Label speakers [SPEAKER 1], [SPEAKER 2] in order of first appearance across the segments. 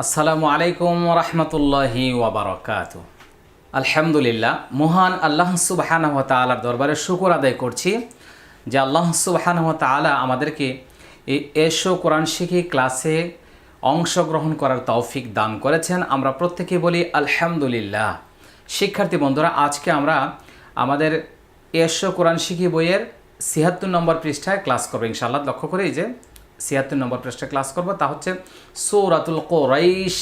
[SPEAKER 1] আসসালামু আলাইকুম রহমতুল্লাহি ওয়াবারকাত আলহামদুলিল্লাহ, মহান আল্লাহ সুবাহানহ তালার দরবারে শুকর আদায় করছি যে আল্লাহ সুবাহানহ তালা আমাদেরকে এই এসো কোরআন শিখি ক্লাসে অংশগ্রহণ করার তৌফিক দান করেছেন। আমরা প্রত্যেকে বলি আলহামদুলিল্লাহ। শিক্ষার্থী বন্ধুরা, আজকে আমরা আমাদের এসো কোরআন শিখি বইয়ের ছিয়াত্তর নম্বর পৃষ্ঠায় ক্লাস করব। ইনশাআল্লাহ, লক্ষ্য করেই যে ছিয়াত্তর নম্বর পৃষ্ঠায় ক্লাস করব তা হচ্ছে সৌরাতুল কোরাইশ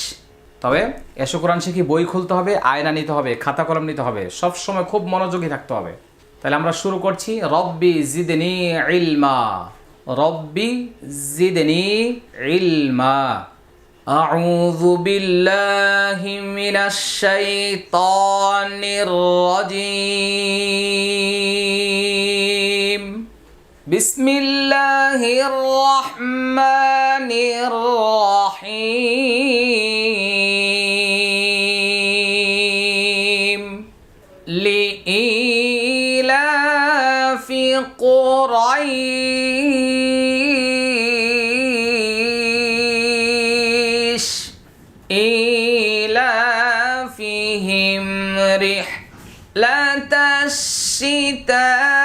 [SPEAKER 1] তবে এসো কোরআন শিখি বই খুলতে হবে আয়না নিতে হবে খাতা কলম নিতে হবে সব সময় খুব মনোযোগী থাকতে হবে তাহলে আমরা শুরু করছি রব্বি জিদনি ইলমা রব্বি জিদনি ইলমা أعوذ بالله من الشيطان الرجيم بسم الله الرحمن الرحيم. لإيلاف قريش إيلافهم رحلة الشتاء.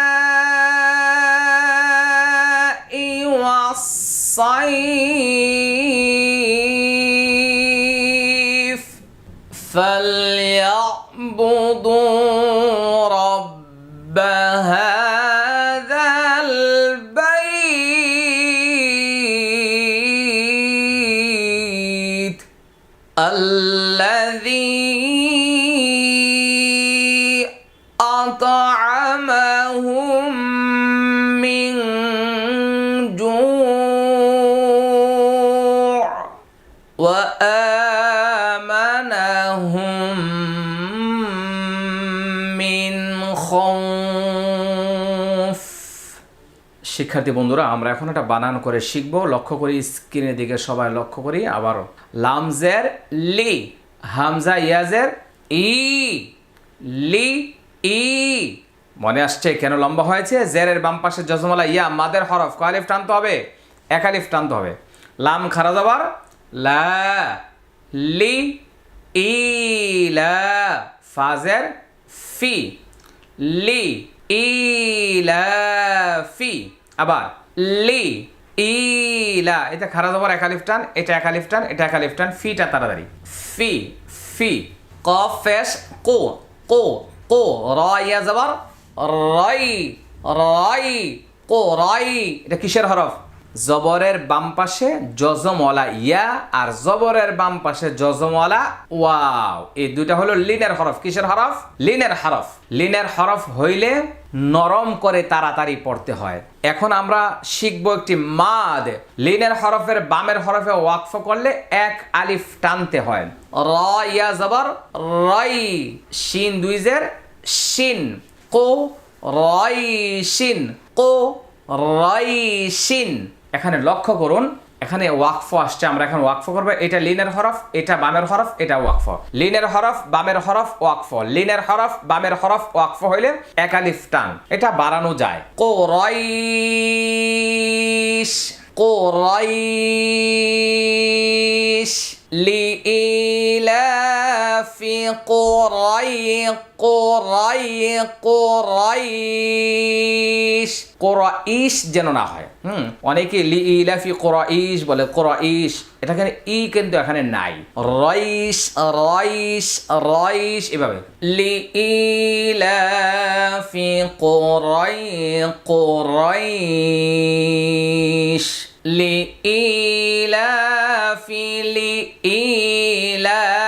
[SPEAKER 1] والصيف فليعبدوا رب শিক্ষার্থী বন্ধুরা, আমরা এখন একটা বানান করে শিখব। লক্ষ্য করি স্ক্রিনের দিকে সবাই লক্ষ্য করি, আবারও। লামজের লি, হামজা ইয়াজের ই, লি, ই। মনে আসছে কেন লম্বা হয়েছে? জেরের বাম পাশে জজমালা ইয়া, মাদের হরফ। কয়ালিফ টানতে হবে? একালিফ টানতে হবে। লাম খারা যাবার? লা, লি, ই, লা, ফাজের ফি। লি ইলাফি আবার লি ইলা এটা খারা যাবার একালিফ টান, এটা একালিফ টান, এটা একালিফ টান, ফিটা তাড়াতাড়ি। ফি ফি, কফ, ফেস, কো কো কো র ইয়া যাবার রাই রাই কো রাই এটা কিসের হরফ? জবরের বাম পাশে জজমওয়ালা ইয়া, আর জবরের বাম পাশে জজমওয়ালা ওয়াও। এই দুইটা হলো লিনের হরফ। কিসের হরফ? লিনের হরফ। লিনের হরফ হইলে নরম করে তাড়াতাড়ি পড়তে হয়। এখন আমরা শিখব একটি মাদ। লিনের হরফের বামের হরফে ওয়াকফ করলে এক আলিফ টানতে হয়। র, ইয়া, জবর, রাই, শিন দুইজের শিন। কো, রাই, শিন। কো শিন। এখানে লক্ষ্য করুন, এখানে ওয়াকফ আসছে, আমরা এখন ওয়াকফ করব। এটা লিনের হরফ, এটা বামের হরফ, এটা ওয়াকফ। লিনের হরফ, বামের হরফ, ওয়াকফ। লিনের হরফ, বামের হরফ, ওয়াকফ হইলে একালিফ টান। এটা বাড়ানো যায়। কো রাইশ কো রাইশ لإيلاف قري قري قريش কোরাইশ যেন না হয় হুম অনেকে লি ইলাফি কোরাইশ বলে কোরাইশ এটা এখানে ই কিন্তু এখানে নাই রইশ রইশ রইশ এভাবে লি ইলাফি কোরাই কোরাইশ লি ইলাফি লি ইলাফি কোরাই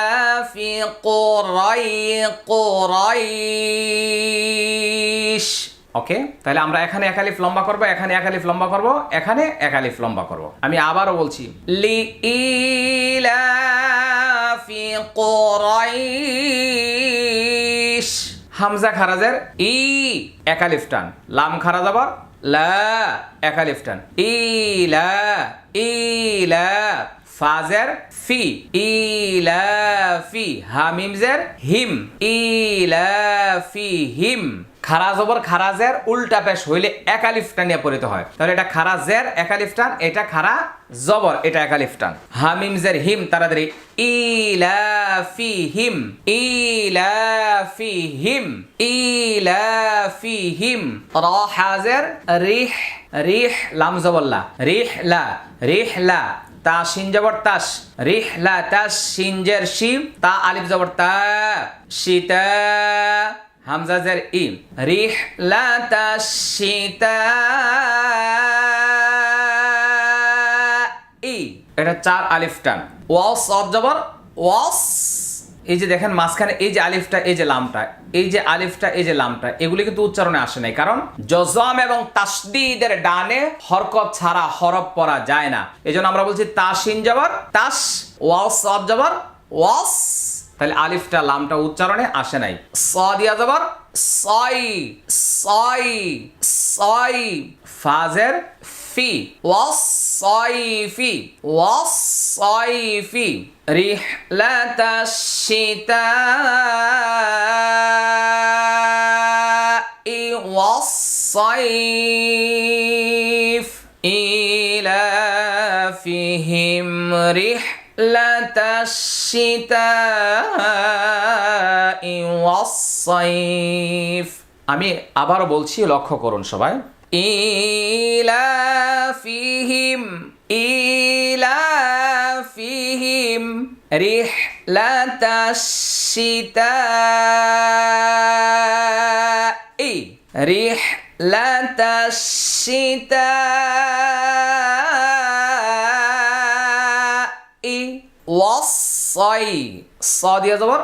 [SPEAKER 1] কোরাইশ। ওকে তাহলে আমরা এখানে একালিফ লম্বা করব এখানে একালিফ লম্বা করব এখানে একালিফ লম্বা করব। আমি আবারও বলছি লি ইলাফি কোরাইশ। হামজা খারাজের ই একালিফ টান লাম খারাজ আবার লা একালিফ টান। ইলা ইলা ফাজের ফি। ইলা ফি হামিমজের হিম। ইলা ফি হিম। খারা জবর খারাজের উল্টা পেশ হইলে একালিফটান নিয়ে পরিত হয়। তাহলে এটা খারাজের একালিফটান, এটা খারা জবর এটা একালিফটান। হামিম জের হিম, তাড়াতাড়ি। ইলাফি হিম ইলাফি হিম ইলাফি হিম র হাজের রিহ রিহ, লাম জবল্লা। রিহ লা রিহ লা তা শিন জবর তাস। রিহ লা তাস শিনজের শিম, তা আলিফ জবর তা। শীতা হামজা জের ই রিহ লা তাস শীতা ই। এটা চার আলিফ টান। ওয়াস, অফ জবর, ওয়াস। এই যে দেখেন মাঝখানে এই যে আলিফটা, এই যে লামটা, এই যে আলিফটা, এই যে লামটা, এগুলি কিন্তু উচ্চারণে আসে নাই। কারণ জজম এবং তাসদিদের ডানে হরকত ছাড়া হরফ পড়া যায় না। এই জন্য আমরা বলছি তাসিন জবর, তাস, ওয়াস, অফ জবর, ওয়াস। তাহলে আলিফটা, লামটা উচ্চারণে আসে নাই। স দিয়া যাবার সাই সাই সাই ফাজের ফি। ওয়াসাইফি ওয়াসাইফি রিহলাতা শীতা ওয়াসাইফ ইলাফিহিম রিহ رحلة الشتاء والصيف আমি আবারও বলছি লক্ষ্য করুন সবাই ইলাফিহিম ইলাফিহিম রিহলাতাশ শিতাই ওয়াসাই স দিয়ে যাবার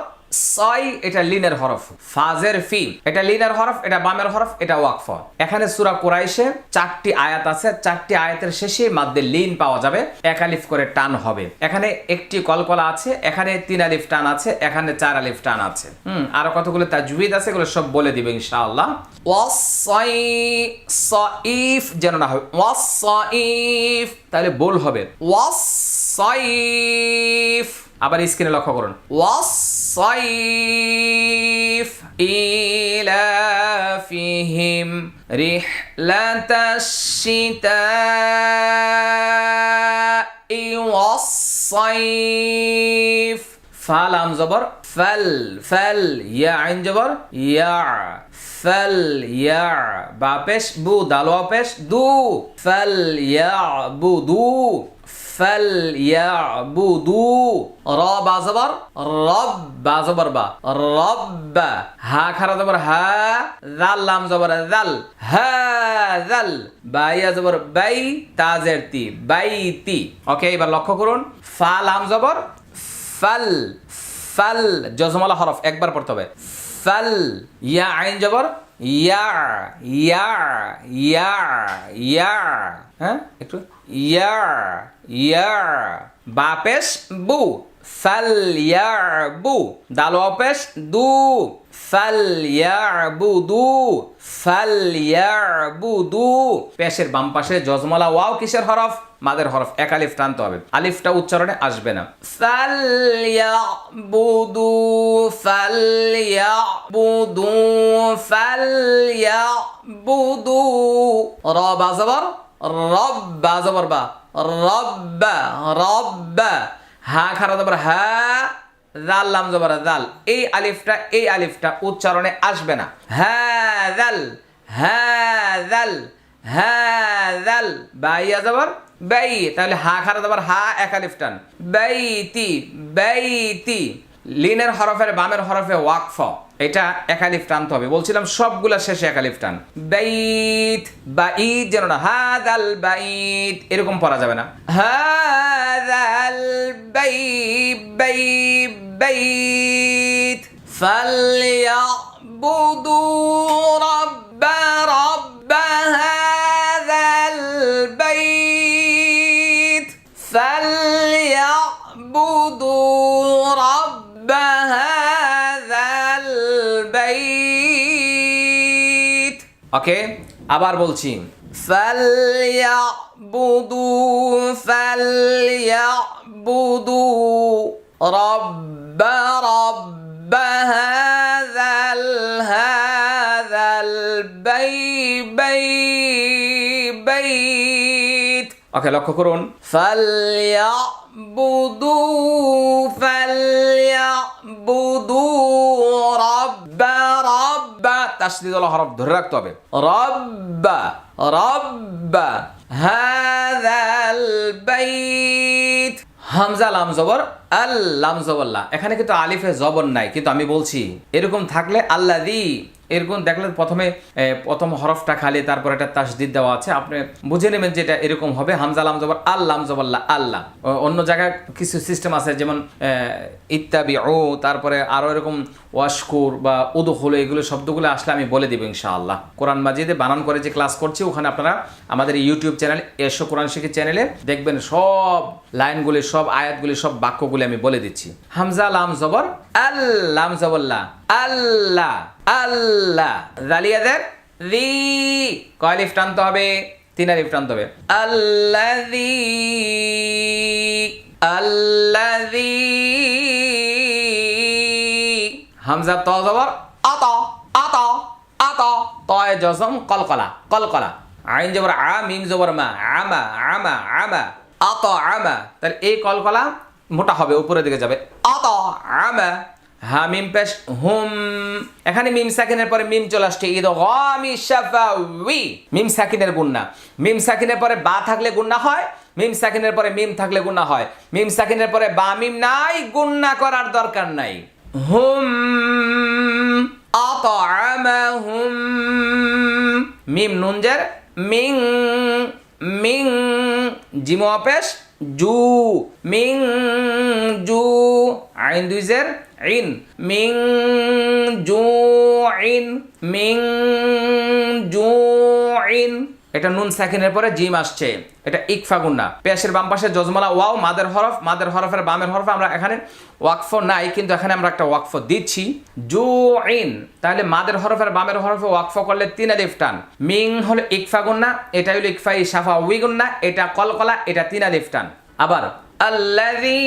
[SPEAKER 1] সাই এটা লিনের হরফ, ফাজের ফি, এটা লিনের হরফ, এটা বামের হরফ, এটা ওয়াকফ। এখানে সুরা কুরাইশে চারটি আয়াত আছে, চারটি আয়াতের শেষে মাদ্দে লিন পাওয়া যাবে, এক আলিফ করে টান হবে। এখানে একটি কলকলা আছে, এখানে তিন আলিফ টান আছে, এখানে চার আলিফ টান আছে। হুম, আরও কতগুলো তার তাজুইদ আছে এগুলো সব বলে দিবে ইনশাআল্লাহ। ওয়াসাই সাইফ যেন না হবে ওয়াসাইফ তাহলে বল হবে। ওয়াসাইফ আবার স্ক্রিনে লক্ষ্য করুন। ওয়াসাইফ ইলাফিহিম রিহলাতাশ শিতাই ওয়াসাইফ ফালাম জবর, ফাল ফাল, ইয়া আইন জবর, ইয়া, ফাল, ইয়া, বা পেশ, বু, দালো পেশ, দু, ফাল, ইয়া, বু, দু ফাল ইয়াবুদু র বা জবর রব বা জবর বা রব হা খারা জবর হা জাল লাম জবর জাল হা জাল বা ইয়া বাই, তাজের তি বাইতি ওকে, এবার লক্ষ্য করুন। ফা, লাম জবর ফাল ফাল জজমালা হরফ, একবার পড়তে হবে। ফাল, ইয়া, আইন জবর ইয়া ইয়া ইয়া ইয়া হ্যাঁ একটু, ইয়া ইয়া বাপেশ বু ফাল ইয়ারবু দাল অপেশ দু ফাল ইয়ারবুদু ফাল ইয়ারবুদু পেশের বাম পাশে জজমলা ওয়াও কিসের হরফ? মাদের হরফ এক আলিফ টানতে হবে। আলিফটা উচ্চারণে আসবে না। ফাল ইয়াবুদু ফাল ইয়াবুদু ফাল ইয়াবুদু র বাজবর রব্বা, জবর বা। রব্বা রব্বা। হা, খারা, জবর, হা, জাল, লাম, জবর, জাল। এই আলিফটা এই আলিফটা উচ্চারণে আসবে না। হ্যাঁ জাল হ্যাঁ জাল হ্যাঁ জাল। বাইয়া, জবর, বাই। তাহলে হা, খারা, জবর, হা, এক আলিফ টান। বাইতি বাইতি। লিনের হরফের বামের হরফে ওয়াকফ। এটা একালিফ টানতে হবে। বলছিলাম সবগুলা শেষে একালিফ টান। বাইত বা ঈদ যেন না, হাদাল বাইত, এরকম পড়া যাবে না। হাদাল বাই বাই বাইত। ফালিয়াবুদু রাব্বা রাব্বা ওকে আবার বলছি। فليعبدوا فليعبدوا رب رب هذا هذا البيت ওকে লক্ষ্য করুন। ফালয়াবুদু ফালয়াবুদু রাব্বা রাব্বা। তাসদিদ আল হরফ ধরে রাখতে হবে। রাব্বা রাব্বা। হাযাল বাইত। হামজা লাম জবর আল লাম জবল্লা এখানে কিন্তু আলিফে জবর নাই কিন্তু আমি বলছি এরকম থাকলে আল্লাহ দি এরকম দেখলে প্রথমে প্রথম হরফটা খালি, তারপর একটা তাসদিদ দেওয়া আছে। আপনি বুঝে নেবেন যেটা এরকম হবে। হামজা, লাম, জবর, আল, লাম জবল্লা আল্লাহ অন্য জায়গায় কিছু সিস্টেম আছে, যেমন ইত্যাবি ও তারপরে আরও এরকম ওয়াশকুর বা উদুহুল এগুলো শব্দগুলো আসলে আমি বলে দিব ইনশাআল্লাহ। কোরআন মাজিদে বানান করে যে ক্লাস করছি, ওখানে আপনারা আমাদের ইউটিউব চ্যানেল এসো কোরআন শিখি চ্যানেলে দেখবেন সব লাইনগুলি সব আয়াতগুলি, সব বাক্যগুলি আমি বলে দিচ্ছি। হামজা, লাম, জবর আল্লাম জবল্লা আল্লাহ আল্লাহ। জালিয়াদের রি কয় লিফ টানতে হবে? তিন আলিফ টানতে হবে। আল্লাযী আল্লাযী হামজা ত জবর। আত আত আত। তয় জজম কলকলা কলকলা। আইন জবর আ মিম জবর মা আমা আমা আমা। আত আমা। তাহলে এই কলকলা মোটা হবে, উপরের দিকে যাবে। আত আমা হা মিম পেশ, হুম। এখানে মিম সাকিনের পরে মিম চলে আসছে, ঈদ গামি শাফাউই। মিম সাকিনের গুন্না। মিম সাকিনের পরে বা থাকলে গুন্না হয়, মিম সাকিনের পরে মিম থাকলে গুন্না হয়। মিম সাকিনের পরে বা, মিম নাই, গুন্না করার দরকার নাই। হুম আতআমাহুম মিম নুনজের মিং মিং জিমো অপেশ জু মিং জু আইন দুইজের ইন মিং জু ইন মিং জু ইন এটা নুন সাকিনের পরে জিম আসছে। এটা ইকফা গুন্না। পেশের বাম পাশে জজমালা ওয়াও, মাদের হরফ, মাদের হরফের বামের হরফ আমরা এখানে ওয়াকফ নাই, কিন্তু এখানে আমরা একটা ওয়াকফ দিচ্ছি। জু ইন তাহলে মাদের হরফের বামের হরফে ওয়াকফ করলে তিন আলিফ টান। মিং হলো ইকফা গুন্না এটা হলো ইকফা ইসাফা উই গুন্না, এটা কলকলা, এটা তিন আলিফ টান। আবার, আল্লাযী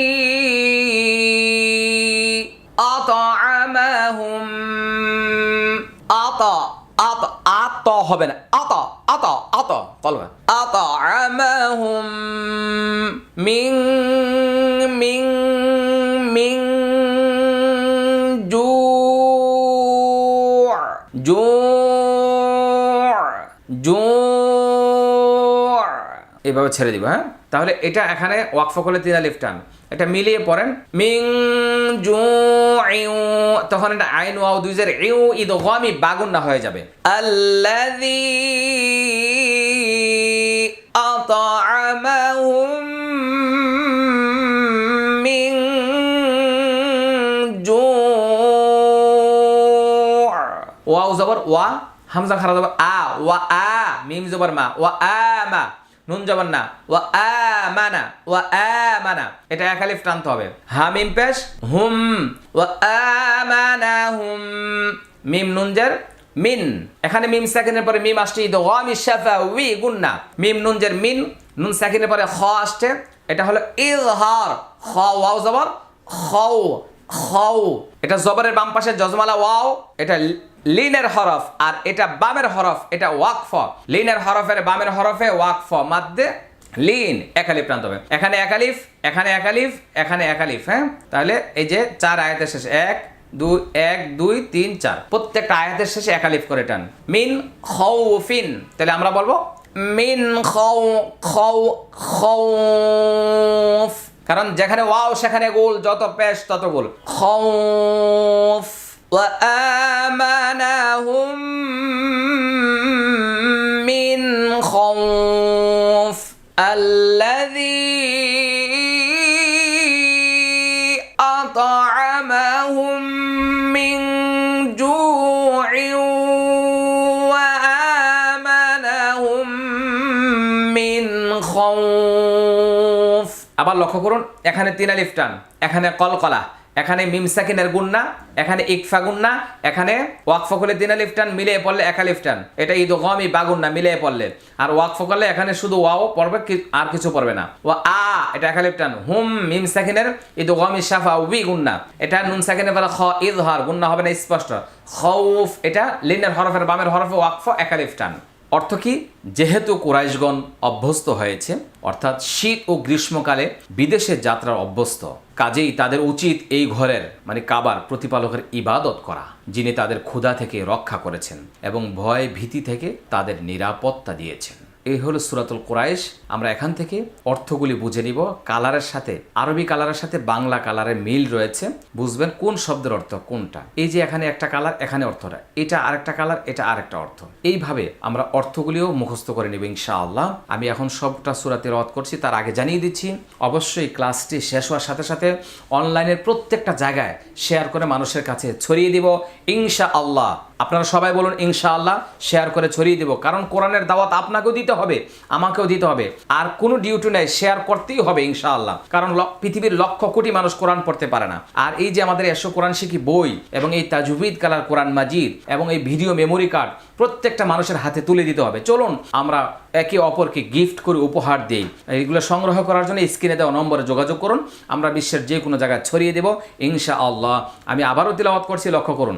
[SPEAKER 1] আতআমাহুম। আতা, আত আত হবে না, আত। আত আমাহুম মিং মিং মিং জু জু জু। এভাবে ছেড়ে দিব হ্যাঁ? তাহলে এটা এখানে ওয়াকফ করলে তিন আলিফ টান। এটা মিলিয়ে পড়েন মিং জু ইউ তখন এটা আইন ওয়াও দুইজের ইউ ঈদ গামি বাগুন্না হয়ে যাবে। আল্লাযী আতআমাহুম মিং জু ওয়াও জবর ওয়া হামজা খারা জবর আ ওয়া আ মিম জবর মা ওয়া আ মা নুন জবর না ওয়া আ ওয়া আ মানা এটা এক আলিফ টানতে হবে। হা, মিম পেশ। হুম। ওয়া আ হুম। মিম নুনজের মিন। এখানে মিম সেকেন্ডের পরে মিম আসছে, ঈদ গামি শাফা উই গুন্না। মিম নুনজের মিন, নুন সেকেন্ডের পরে খ আসছে। এটা হলো ইজহার খ, ওয়াও জবর খাও খাও এটা জবরের বাম পাশে জজমালা ওয়াও, এটা লিনের হরফ, আর এটা বামের হরফ, এটা ওয়াকফ। লিনের হরফের বামের হরফে ওয়াকফ, মাদ্দে লিন একালিফ প্রান্ত হবে। এখানে একালিফ এখানে একালিফ এখানে একালিফ হ্যাঁ? তাহলে এই যে চার আয়াতের শেষে এক দুই এক দুই তিন চার প্রত্যেকটা আয়াতের শেষে একালিফ করে টান মিন খৌফিন তাহলে আমরা বলবো মিন খৌ খৌ খৌফ কারণ যেখানে ওয়াও সেখানে গোল যত পেশ তত গোল খৌফ وآمنهم من خوف الذي খৌফ আবার লক্ষ্য করুন, এখানে তিন আলিফ টান, এখানে কলকলা, এখানে মিমসাকিনের গুন্না, এখানে ইকফা গুন্না, এখানে ওয়াকফ করলে তিন আলিফ টান, মিলিয়ে পড়লে এক আলিফ টান। এটা ঈদ গমি বাগুন্না মিলে পড়লে। আর ওয়াকফ করলে এখানে শুধু ওয়াও পড়বে আর কিছু পড়বে না। ও আ, এটা এক আলিফ টান। হুম মিম সাকিনের ঈদ গমি সাফা উই গুন্না। এটা নুন সাকিনের বলে খ ঈদ হর গুন্না হবে না স্পষ্ট। খৌফ, এটা লিনের হরফের বামের হরফে ওয়াকফ, এক আলিফ টান। অর্থ কি? যেহেতু কুরাইশগণ অভ্যস্ত হয়েছে, অর্থাৎ শীত ও গ্রীষ্মকালে বিদেশে যাত্রার অভ্যস্ত, কাজেই তাদের উচিত এই ঘরের মানে কাবার প্রতিপালকের ইবাদত করা, যিনি তাদের ক্ষুধা থেকে রক্ষা করেছেন এবং ভয় ভীতি থেকে তাদের নিরাপত্তা দিয়েছেন। এই হলো সুরাতুল কোরাইশ। আমরা এখান থেকে অর্থগুলি বুঝে নিব। কালারের সাথে, আরবি কালারের সাথে বাংলা কালারের মিল রয়েছে। বুঝবেন কোন শব্দের অর্থ কোনটা। এই যে এখানে একটা কালার, এখানে অর্থটা। এটা আরেকটা কালার, এটা আরেকটা অর্থ। এইভাবে আমরা অর্থগুলিও মুখস্থ করে নেব ইনশাআল্লাহ। আমি এখন সবটা সুরাতে রদ করছি, তার আগে জানিয়ে দিচ্ছি, অবশ্যই ক্লাসটি শেষ হওয়ার সাথে সাথে অনলাইনের প্রত্যেকটা জায়গায় শেয়ার করে মানুষের কাছে ছড়িয়ে দিব। ইনশা আল্লাহ আপনারা সবাই বলুন, ইনশাআল্লাহ শেয়ার করে ছড়িয়ে দেব। কারণ কোরআনের দাওয়াত আপনাকেও দিতে হবে, আমাকেও দিতে হবে। আর কোনো ডিউটি নেই শেয়ার করতেই হবে, ইনশাআল্লাহ। কারণ পৃথিবীর লক্ষ কোটি মানুষ কোরআন পড়তে পারে না। আর এই যে আমাদের এসো কোরআন শিখি বই এবং এই তাজুবিদ কালার কোরআন মাজিদ এবং এই ভিডিও মেমোরি কার্ড প্রত্যেকটা মানুষের হাতে তুলে দিতে হবে। চলুন, আমরা একে অপরকে গিফট করে উপহার দিই। এইগুলো সংগ্রহ করার জন্য স্ক্রিনে দেওয়া নম্বরে যোগাযোগ করুন। আমরা বিশ্বের যে কোনো জায়গায় ছড়িয়ে দেব। ইনশা আল্লাহ আমি আবারও তিলাওয়াত করছি, লক্ষ্য করুন।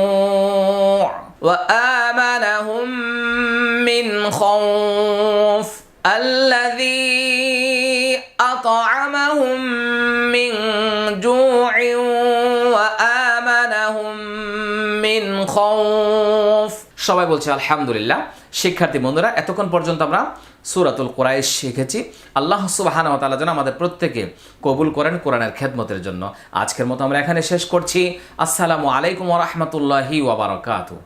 [SPEAKER 1] وآمنهم من خوف الذي أطعمهم من جوع وآمنهم من خوف সবাই বলছে আলহামদুলিল্লাহ শিক্ষার্থী বন্ধুরা এতক্ষণ পর্যন্ত আমরা সুরাতুল কোরআশ শিখেছি আল্লাহ সুবাহান তালা যেন আমাদের প্রত্যেকে কবুল করেন কোরআনের খেদমতের জন্য আজকের মতো আমরা এখানে শেষ করছি আসসালামু আলাইকুম রহমতুল্লাহি ওবরাকাতু